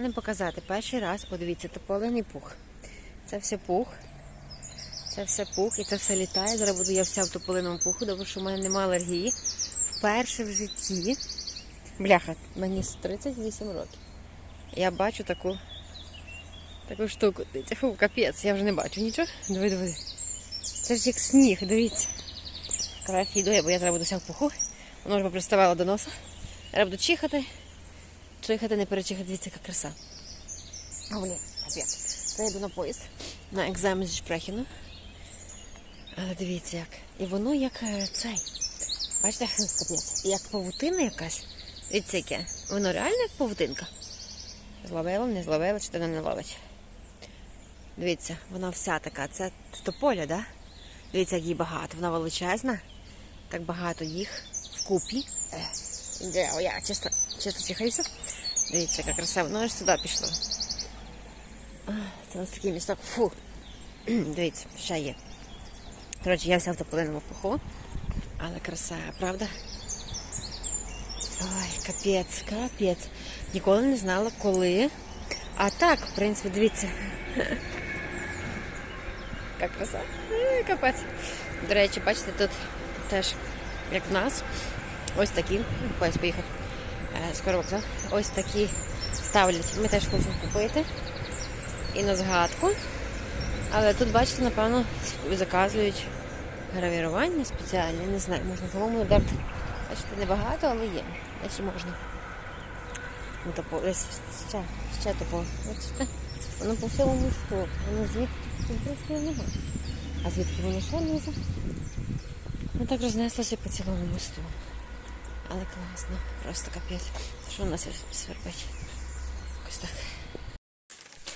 могла показати. Перший раз, подивіться, тополиний пух. Це все пух. Це все пух і це все літає. Зараз буду я вся в тополиному пуху, тому що в мене немає алергії. Вперше в житті. Бляха, мені 38 років. Я бачу таку таку штуку. Дивіться, фу, капець, я вже не бачу нічого. Диви, диви. Це ж як сніг, дивіться. Крафі йду, бо я зараз буду вся в пуху. Воно вже приставало до носа. Зараз буду чихати. Чихати, не перечихати, дивіться, яка краса. О, блін, капець. Це я йду на поїзд на екзамен зі Шпрехіну. Але дивіться як. І воно як е, цей. Бачите, капець. Як павутина якась. Дивіться яке. Воно реально як павутинка. Зловила, не зловила, чи то не ловить. Дивіться, вона вся така. Це тополя, да? Дивіться, як її багато. Вона величезна. Так багато їх вкупі. Де, о, я чисто, чисто чихаюся. Дивіться, яка краса. Воно аж сюди пішло. Це ось такий місток. Фу. Дивіться, ще є. Коротше, я вся в тополиному пуху. Але краса, правда? Ой, капець, капець. Ніколи не знала, коли. А так, в принципі, дивіться. Яка краса. Капець. До речі, бачите, тут теж, як в нас, ось такі. Поїзд поїхав. Е, Скоро вокзал. Ось такі ставлять. Ми теж хочемо купити. І на згадку. Але тут, бачите, напевно, заказують гравірування спеціальне. Не знаю, можна самому надати. Бачите, небагато, але є. Якщо можна. Ну, топо, ось ще, ще топо. Бачите? Воно по всьому місту. Воно звідки просто немає. А звідки воно ще лізе? Ну так рознеслося по цілому місту. Але класно, просто капець. Що у нас свербить? Якось так.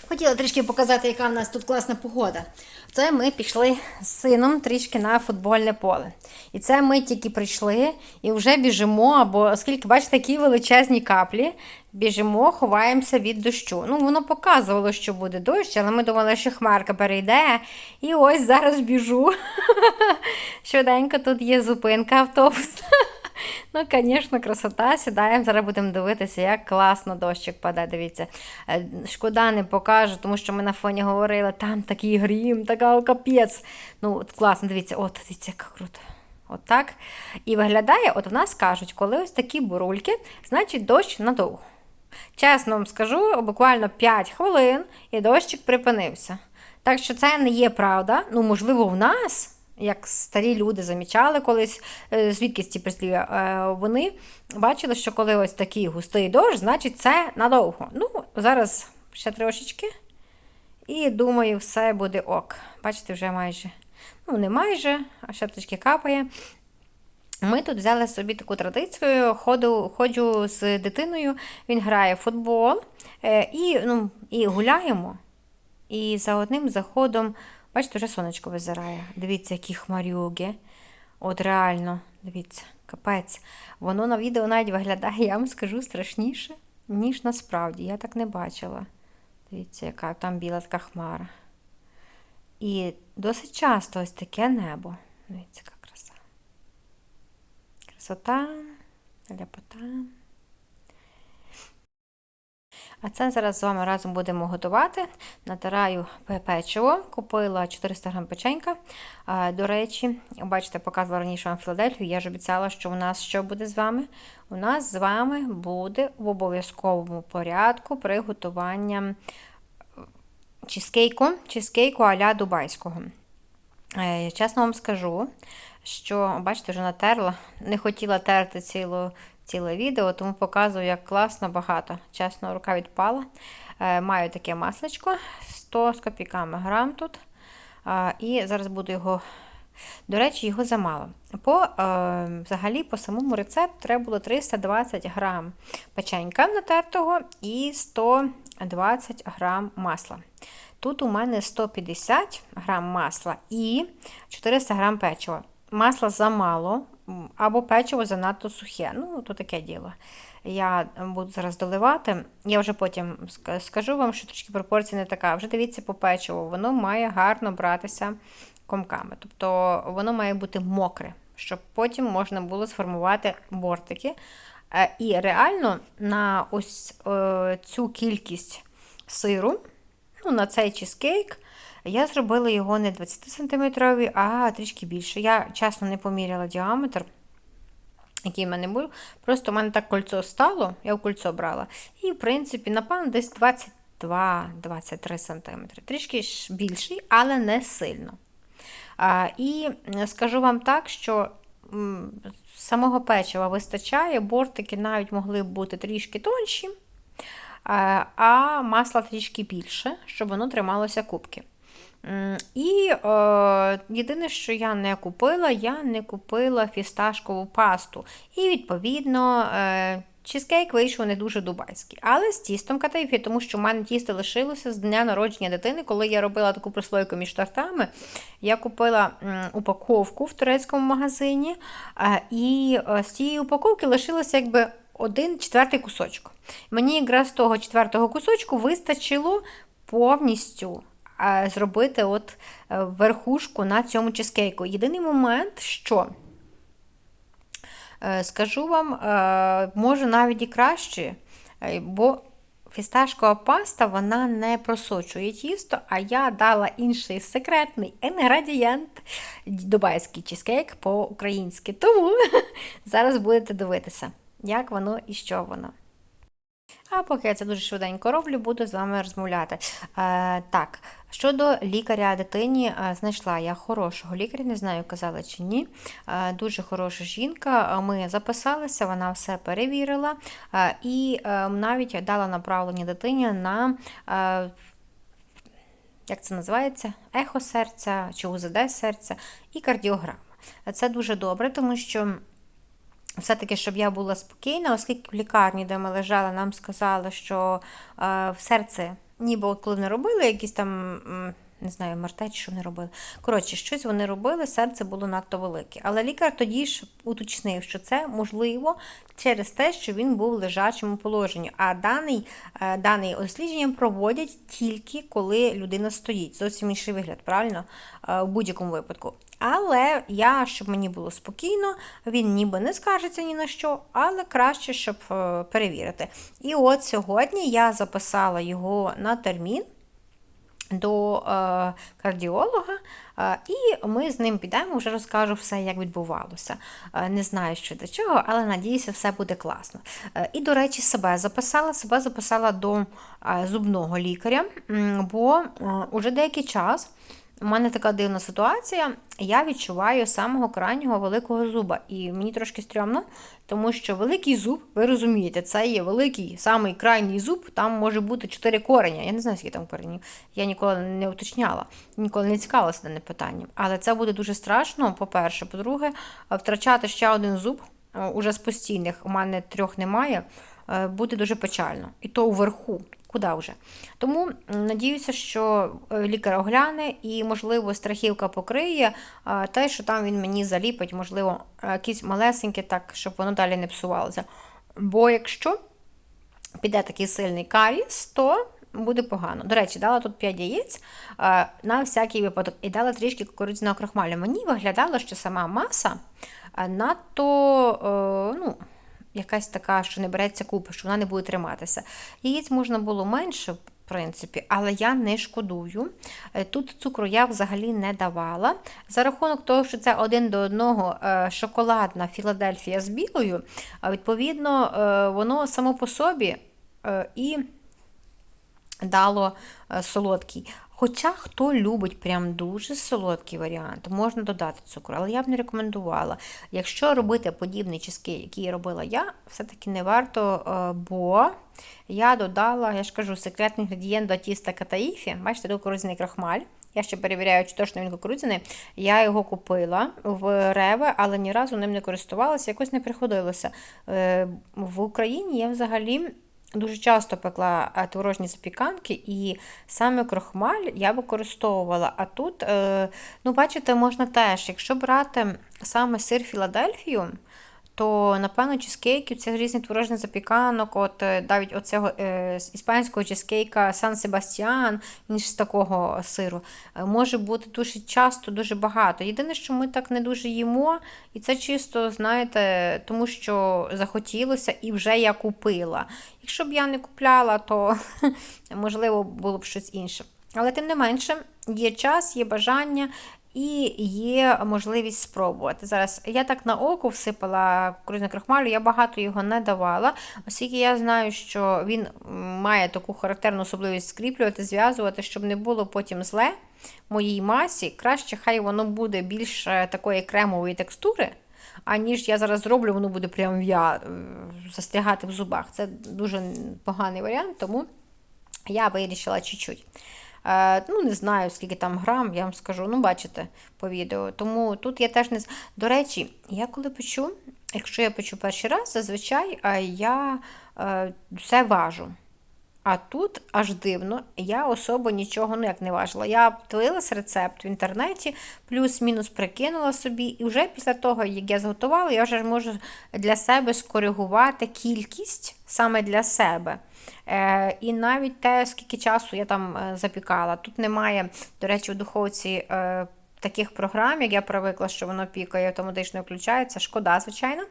Хотіла трішки показати, яка в нас тут класна погода. Це ми пішли з сином трішки на футбольне поле. І це ми тільки прийшли і вже біжимо, бо оскільки, бачите, такі величезні каплі, біжимо, ховаємося від дощу. Ну, воно показувало, що буде дощ, але ми думали, що хмарка перейде. І ось зараз біжу. Швиденько тут є зупинка автобус. Ну, звісно, красота. Сідаємо, зараз будемо дивитися, як класно дощик паде. Дивіться. Е, Шкода не покажу, тому що ми на фоні говорили, там такий грім, така капець. Ну, от класно, дивіться, от, дивіться, як круто. От. І виглядає, от в нас кажуть, коли ось такі бурульки, значить дощ надовго. Чесно вам скажу, буквально 5 хвилин і дощик припинився. Так що це не є правда. Ну, можливо, в нас як старі люди замічали колись, е, звідки ці прислів'я, е, вони бачили, що коли ось такий густий дощ, значить це надовго. Ну, зараз ще трошечки. І думаю, все буде ок. Бачите, вже майже, ну, не майже, а ще трішки капає. Ми тут взяли собі таку традицію, ходу, ходжу з дитиною, він грає в футбол е, і, ну, і гуляємо. І за одним заходом, бачите, вже сонечко визирає. Дивіться, які хмарюги. От реально, дивіться, капець. Воно на відео навіть виглядає, я вам скажу, страшніше, ніж насправді. Я так не бачила. Дивіться, яка там біла така хмара. І досить часто ось таке небо. Дивіться, яка краса. Красота, ляпота. А це зараз з вами разом будемо готувати. Натираю печиво. Купила 400 грам печенька. До речі, бачите, показувала раніше вам Філадельфію. Я ж обіцяла, що у нас що буде з вами? У нас з вами буде в обов'язковому порядку приготування чизкейку, чизкейку а-ля дубайського. Е, Чесно вам скажу, що, бачите, вже натерла, не хотіла терти цілу, ціле відео, тому показую, як класно багато. Чесно, рука відпала. Е, Маю таке масличко, 100 з копійками грам тут. Е, І зараз буду його. До речі, його замало. По, е, взагалі, по самому рецепту треба було 320 грам печенька натертого і 120 грам масла. Тут у мене 150 грам масла і 400 грам печива. Масла замало, або печиво занадто сухе. Ну, то таке діло. Я буду зараз доливати. Я вже потім скажу вам, що трішки пропорція не така. Вже дивіться по печиву, воно має гарно братися комками. Тобто воно має бути мокре, щоб потім можна було сформувати бортики. Е, І реально на ось е, цю кількість сиру, ну, на цей чизкейк, я зробила його не 20 см, а трішки більше. Я чесно не поміряла діаметр який в мене був. Просто в мене так кольцо стало, я в кольцо брала. І, в принципі, напевно, десь 22-23 см. Трішки більший, але не сильно. А, і скажу вам так, що самого печива вистачає, бортики навіть могли б бути трішки тонші, а масла трішки більше, щоб воно трималося кубки. І е, єдине, що я не купила, я не купила фісташкову пасту. І, відповідно, е, чизкейк вийшов не дуже дубайський. Але з тістом катайфі, тому що в мене тісто лишилося з дня народження дитини, коли я робила таку прослойку між тортами. Я купила упаковку в турецькому магазині, е, і е, з цієї упаковки лишилося якби один четвертий кусочок. Мені якраз того четвертого кусочку вистачило повністю зробити от е, верхушку на цьому чизкейку. Єдиний момент, що е, скажу вам, е, може навіть і краще, е, бо фісташкова паста вона не просочує тісто, а я дала інший секретний інгредієнт дубайський чизкейк по-українськи. Тому зараз будете дивитися, як воно і що воно. А поки я це дуже швиденько роблю, буду з вами розмовляти. Е, так, щодо лікаря дитині, е, знайшла я хорошого лікаря, не знаю, казала чи ні. Е, дуже хороша жінка. Ми записалися, вона все перевірила е, і е, навіть дала направлення дитині на. Е, як це називається? Ехо серця чи УЗД серця і кардіограма. Це дуже добре, тому що все-таки, щоб я була спокійна, оскільки в лікарні, де ми лежали, нам сказали, що е, в серце, ніби коли не робили якісь там, не знаю, мартеч, що не робили. Коротше, щось вони робили, серце було надто велике. Але лікар тоді ж уточнив, що це можливо через те, що він був в лежачому положенні. А даний, е, даний дослідження проводять тільки коли людина стоїть. Зовсім інший вигляд, правильно? Е, В будь-якому випадку. Але я, щоб мені було спокійно, він ніби не скаржиться ні на що, але краще, щоб е, перевірити. І от сьогодні я записала його на термін до е, кардіолога, е, і ми з ним підемо, вже розкажу все, як відбувалося. Е, не знаю, що до чого, але надіюся, все буде класно. І, до речі, себе записала, себе записала до зубного лікаря, бо уже деякий час. У мене така дивна ситуація. Я відчуваю самого крайнього великого зуба. І мені трошки стрьомно, тому що великий зуб, ви розумієте, це є великий, самий крайній зуб, там може бути 4 кореня. Я не знаю, скільки там коренів. Я ніколи не уточняла, ніколи не цікавилася даним питанням. Але це буде дуже страшно, по-перше. По-друге, втрачати ще один зуб е, уже з постійних, у мене трьох немає, е, буде дуже печально. І то вверху. Куди вже? Тому надіюся, що е, лікар огляне і, можливо, страхівка покриє те, що там він мені заліпить, можливо, е, якісь малесенькі, так, щоб воно далі не псувалося. Бо якщо піде такий сильний каріс, то буде погано. До речі, дала тут 5 яєць е, на всякий випадок і дала трішки кукурудзяного крохмалю. Мені виглядало, що сама маса е, надто, якась така, що не береться купи, що вона не буде триматися. Яєць можна було менше, в принципі, але я не шкодую. Е, Тут цукру я взагалі не давала. За рахунок того, що це один до одного е, шоколадна Філадельфія з білою, відповідно, е, воно само по собі і дало солодкий. Хоча хто любить прям дуже солодкий варіант, можна додати цукру, але я б не рекомендувала. Якщо робити подібний чизкейк, який робила я, все-таки не варто, е, бо я додала, я ж кажу, секретний інгредієнт до тіста катаїфі. Бачите, тут кукурудзяний крахмаль. Я ще перевіряю, чи точно він кукурудзяний. Я його купила в Реве, але ні разу ним не користувалася, якось не приходилося. Е, В Україні я взагалі дуже часто пекла е, творожні запіканки, і саме крохмаль я використовувала. А тут, е, ну, бачите, можна теж, якщо брати саме сир Філадельфію, то напевно чизкейків, цих різних творожних запіканок, от е, навіть оцього е, іспанського чизкейка Сан Себастьян, він ж з такого сиру, е, може бути дуже часто, дуже багато. Єдине, що ми так не дуже їмо, і це чисто, знаєте, тому що захотілося і вже я купила. Якщо б я не купляла, то можливо було б щось інше. Але тим не менше, є час, є бажання і є можливість спробувати. Зараз я так на око всипала кукурудзяного крахмалю, я багато його не давала, оскільки я знаю, що він має таку характерну особливість скріплювати, зв'язувати, щоб не було потім зле моїй масі. Краще хай воно буде більш е, такої кремової текстури. Аніж я зараз зроблю, воно буде прям в'я... е, застрягати в зубах. Це дуже поганий варіант, тому я вирішила чуть-чуть. Е, ну, не знаю, скільки там грам, я вам скажу. Ну, бачите по відео. Тому тут я теж не До речі, я коли печу, якщо я печу перший раз, зазвичай е, я е, все важу. А тут аж дивно, я особо нічого ну, як не важила. Я дивилась рецепт в інтернеті, плюс-мінус прикинула собі, і вже після того, як я зготувала, я вже можу для себе скоригувати кількість саме для себе. Е, і навіть те, скільки часу я там е, запікала. Тут немає, до речі, в духовці. Е, Таких програм, як я привикла, що воно пікає, автоматично включається. Шкода, звичайно.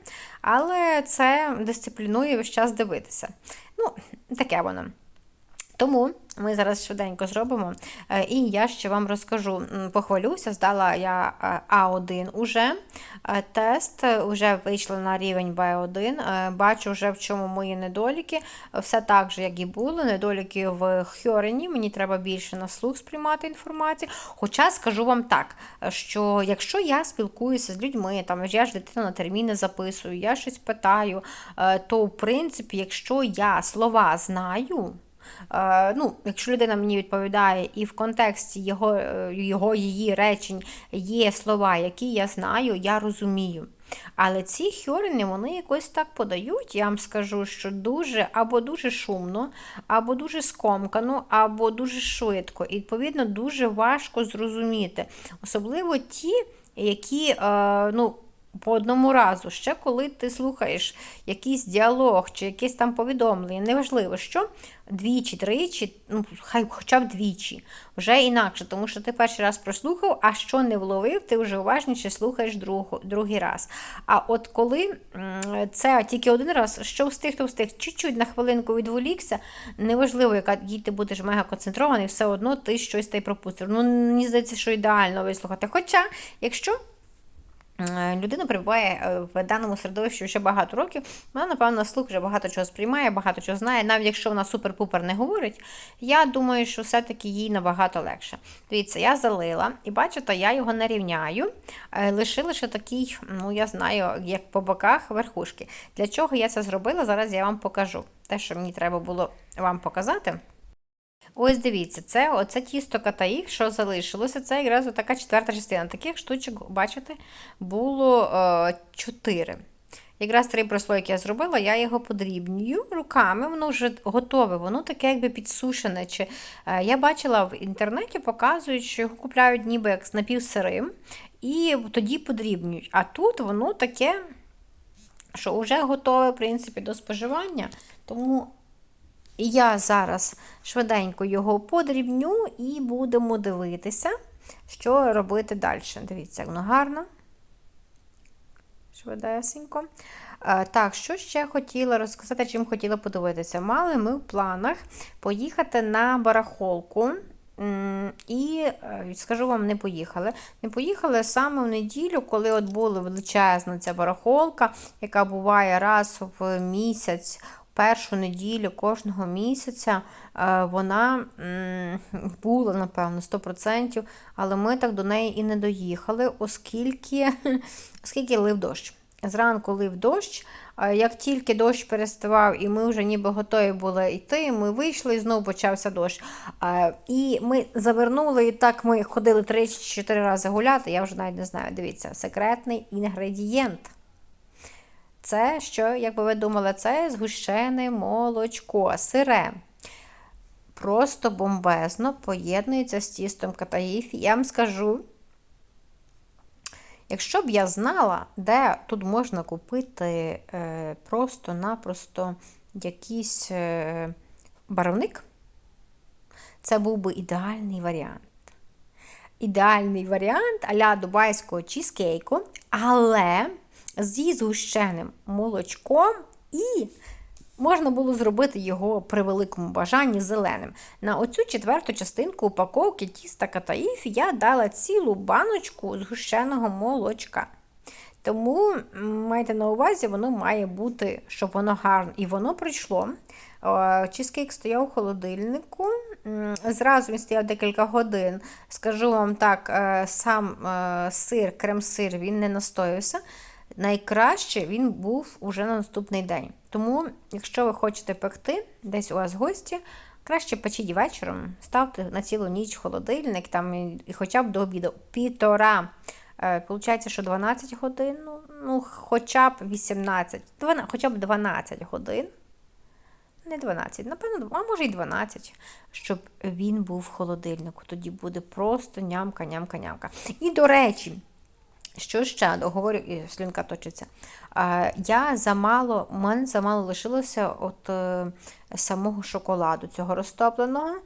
Але це дисциплінує весь час дивитися. Ну, таке воно. Тому ми зараз швиденько зробимо. Е, І я ще вам розкажу, похвалюся, здала я е, А1 уже. Е, Тест вже вийшла на рівень Б1. Е, Бачу вже в чому мої недоліки. Все так же, як і було. Недоліки в Хьорені. Мені треба більше на слух сприймати інформацію. Хоча скажу вам так, що якщо я спілкуюся з людьми, там я ж дитину на терміни записую, я щось питаю, то в принципі, якщо я слова знаю. Е, ну, якщо людина мені відповідає, і в контексті його, е, його її речень є слова, які я знаю, я розумію. Але ці хьорини, вони якось так подають, я вам скажу, що дуже або дуже шумно, або дуже скомкано, або дуже швидко. І, відповідно, дуже важко зрозуміти. Особливо ті, які, е, ну, по одному разу, ще коли ти слухаєш якийсь діалог чи якесь там повідомлення, неважливо що, двічі, тричі, ну хай хоча б двічі, вже інакше, тому що ти перший раз прослухав, а що не вловив, ти вже уважніше слухаєш другу, другий раз. А от коли це тільки один раз, що встиг, то встиг, чуть-чуть на хвилинку відволікся, неважливо, яка ти будеш мега концентрований, все одно ти щось та й пропустив. Ну, мені здається, що ідеально вислухати. Хоча, якщо Людина перебуває е, в даному середовищі вже багато років. Вона, напевно, слух вже багато чого сприймає, багато чого знає. Навіть якщо вона супер-пупер не говорить, я думаю, що все-таки їй набагато легше. Дивіться, я залила, і бачите, я його не рівняю. Е, лише такий, ну я знаю, як по боках верхушки. Для чого я це зробила? Зараз я вам покажу. Те, що мені треба було вам показати. Ось дивіться, це оце тісто катаїк, що залишилося. Це якраз така четверта частина. Таких штучок, бачите, було е, чотири. Якраз три прослойки я зробила, я його подрібнюю руками, воно вже готове, воно таке якби підсушене. Чи, е, я бачила в інтернеті, показують, що його купляють ніби як з напівсирим, і тоді подрібнюють. А тут воно таке, що вже готове, в принципі, до споживання. Тому я зараз швиденько його подрібню і будемо дивитися, що робити далі. Дивіться, як воно гарно. Швидесенько. Е, Так, що ще хотіла розказати, чим хотіла подивитися. Мали ми в планах поїхати на барахолку. І е, скажу вам, не поїхали. Не поїхали саме в неділю, коли от була величезна ця барахолка, яка буває раз в місяць першу неділю кожного місяця е, вона була, напевно, 100%, але ми так до неї і не доїхали, оскільки, оскільки лив дощ. Зранку лив дощ. Як тільки дощ переставав, і ми вже ніби готові були йти, ми вийшли і знову почався дощ. І ми завернули, і так ми ходили 3-4 рази гуляти. Я вже навіть не знаю. Дивіться, секретний інгредієнт. Це що, як би ви думали, це згущене молочко, сире. Просто бомбезно поєднується з тістом катаїфі. Я вам скажу, Якщо б я знала, де тут можна купити е, просто-напросто якийсь е, барвник, це був би ідеальний варіант. Ідеальний варіант а-ля дубайського чізкейку, але зі згущеним молочком і можна було зробити його при великому бажанні зеленим. На оцю четверту частинку упаковки тіста катаїф я дала цілу баночку згущеного молочка. Тому майте на увазі, воно має бути, щоб воно гарно. І воно прийшло. Е, Чизкейк стояв у холодильнику. Зразу він стояв декілька годин. Скажу вам так, е, сам е, сир, крем-сир, він не настоявся. Найкраще він був уже на наступний день. Тому, якщо ви хочете пекти, десь у вас гості, краще печіть вечором, ставте на цілу ніч холодильник, там, і, і хоча б до обіду півтора. Е, Получається, що 12 годин, ну, ну хоча б 18, 12, хоча б 12 годин. Не 12, напевно, а може й 12, щоб він був в холодильнику. Тоді буде просто нямка, нямка, нямка. І до речі, що ще говорю, і слюнка точиться. Я замало, у мене замало лишилося от е, самого шоколаду цього розтопленого. Е,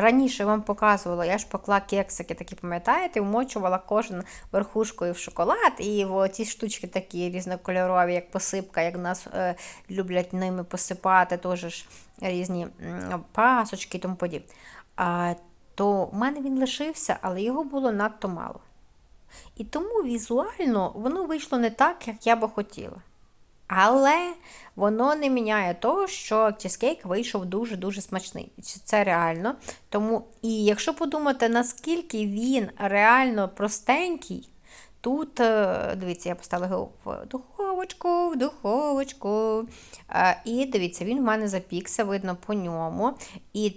Раніше вам показувала, я ж пекла кексики, такі пам'ятаєте, вмочувала кожен верхушкою в шоколад, і ці штучки такі різнокольорові, як посипка, як нас е, люблять ними посипати, теж різні пасочки і тому подібне. То в мене він лишився, але його було надто мало. І тому візуально воно вийшло не так, як я би хотіла. Але воно не міняє того, що чизкейк вийшов дуже-дуже смачний. Це реально. Тому, і якщо подумати, наскільки він реально простенький, тут, е, дивіться, я поставила його в духовочку, в духовочку. Е, І дивіться, він в мене запікся, видно по ньому. І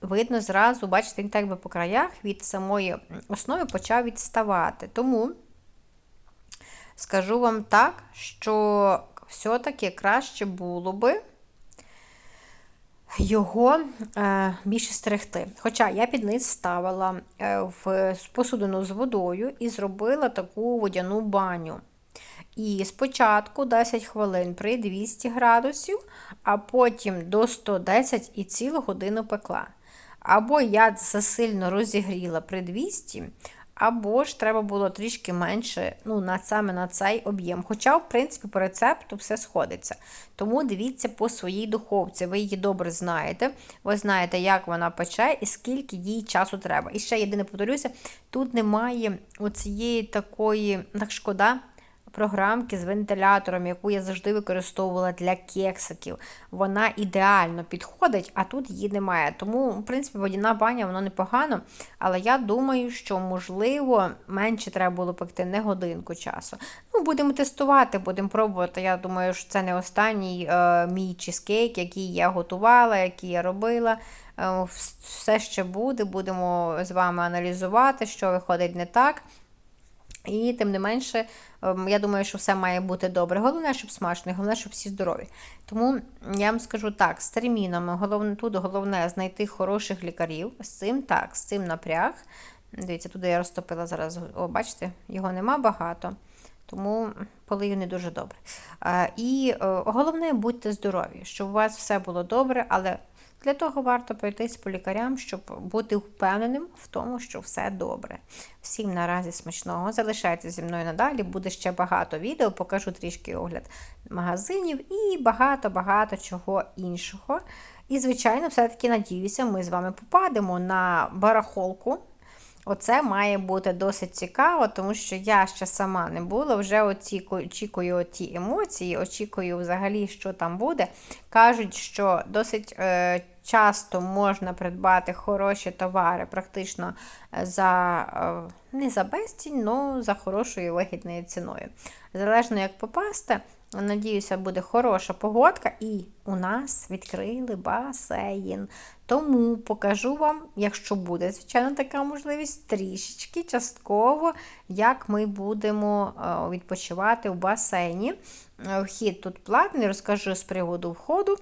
видно зразу, бачите, він так би по краях від самої основи почав відставати. Тому скажу вам так, що все-таки краще було би його е, більше стерегти. Хоча я під низ ставила е, в посудину з водою і зробила таку водяну баню. І спочатку 10 хвилин при 200 градусів, а потім до 110 і цілу годину пекла. Або я засильно розігріла при 200, або ж треба було трішки менше, ну, на, саме на цей об'єм. Хоча, в принципі, по рецепту все сходиться. Тому дивіться по своїй духовці, ви її добре знаєте. Ви знаєте, як вона пече і скільки їй часу треба. І ще єдине повторюся, тут немає оцієї такої, так шкода, програмки з вентилятором, яку я завжди використовувала для кексиків. Вона ідеально підходить, а тут її немає. Тому, в принципі, водяна баня воно непогано, але я думаю, що, можливо, менше треба було пекти не годинку часу. Ну, будемо тестувати, будемо пробувати. Я думаю, що це не останній е, мій чизкейк, який я готувала, який я робила. Е, все ще буде, будемо з вами аналізувати, що виходить не так. І тим не менше, я думаю, що все має бути добре. Головне, щоб смачно, головне, щоб всі здорові. Тому я вам скажу так: з термінами, головне, тут головне знайти хороших лікарів. З цим так, з цим напряг. Дивіться, туди я розтопила зараз. О, бачите, його нема багато. Тому полию не дуже добре. І е, головне, будьте здорові, щоб у вас все було добре, але для того варто пройтись по лікарям, щоб бути впевненим в тому, що все добре. Всім наразі смачного. Залишайтеся зі мною надалі, буде ще багато відео, покажу трішки огляд магазинів і багато-багато чого іншого. І, звичайно, все-таки надіюся, ми з вами попадемо на барахолку. Оце має бути досить цікаво, тому що я ще сама не була, вже очікую ті емоції, очікую взагалі, що там буде. Кажуть, що досить е, часто можна придбати хороші товари, практично за е, не за безцінь, але за хорошою вигідною ціною. Залежно як попасти, надіюся, буде хороша погодка, і у нас відкрили басейн. Тому покажу вам, якщо буде, звичайно, така можливість, трішечки частково, як ми будемо е, відпочивати в басейні. Е, Вхід тут платний, розкажу з приводу входу.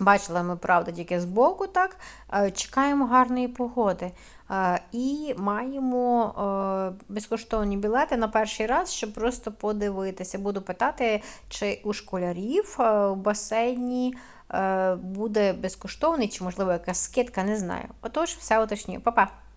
Бачила ми, правда, тільки збоку, так. Е, Чекаємо гарної погоди. І маємо е, безкоштовні білети на перший раз, щоб просто подивитися. Буду питати, чи у школярів е, в басейні е, буде безкоштовний, чи, можливо, якась скидка, не знаю. Отож, все уточнюю. Па-па!